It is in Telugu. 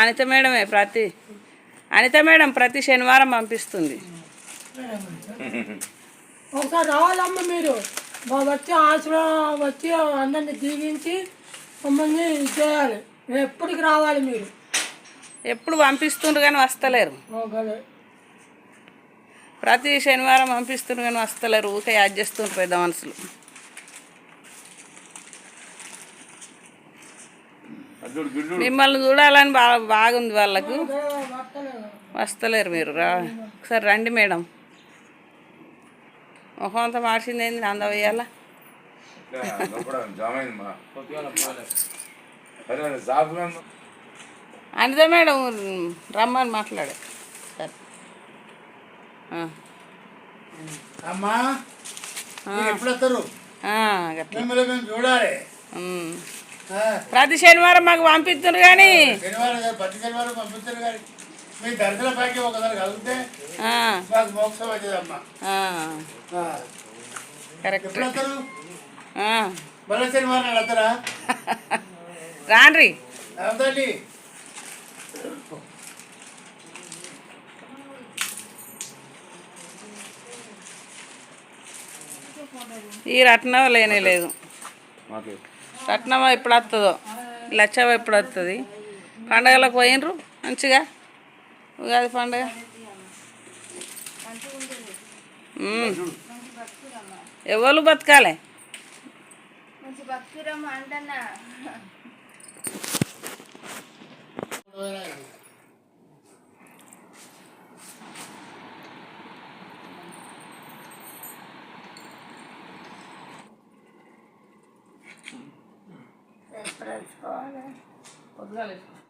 అనిత మేడమే ప్రతి అనిత మేడం ప్రతి శనివారం పంపిస్తుంది. ఒకసారి రావాలమ్మ మీరు. మా వచ్చి ఆశ్రమం వచ్చి అందరిని దీవించి మమ్మల్ని చేయాలి. ఎప్పటికి రావాలి మీరు? ఎప్పుడు పంపిస్తుండ్రు కానీ వస్తలేరు. ప్రతి శనివారం పంపిస్తుండ్రు కానీ వస్తలేరు. ఊకే యాడ్ చేస్తుండ్రు పెద్ద మనుషులు మిమ్మల్ని చూడాలని బాగా బాగుంది వాళ్ళకు. వస్తలేరు మీరు రా. ఒకసారి రండి మేడం. ముఖం అంతా మార్చింది ఏంది? అంద వేయాలా? లోపల జామ్ అయింది మా. అరే జాబ్ అనిత మేడం రమ్మని మాట్లాడే. సరే. అమ్మా ఎప్పుడు వస్తారు చూడాలి. ప్రతి శనివారం మాకు పంపిస్తున్నారు కానీ కరెక్ట్ రాండ్రి. ఈ రత్నం లేనే లేదు. మాకు ఎప్పుడు వస్తుందో లచ్చవ ఎప్పుడు వస్తుంది పండగలకు పోయినరు? మంచిగా? ఉగాది పండగ? ఎవరు బతకాలి? para fora. Podemos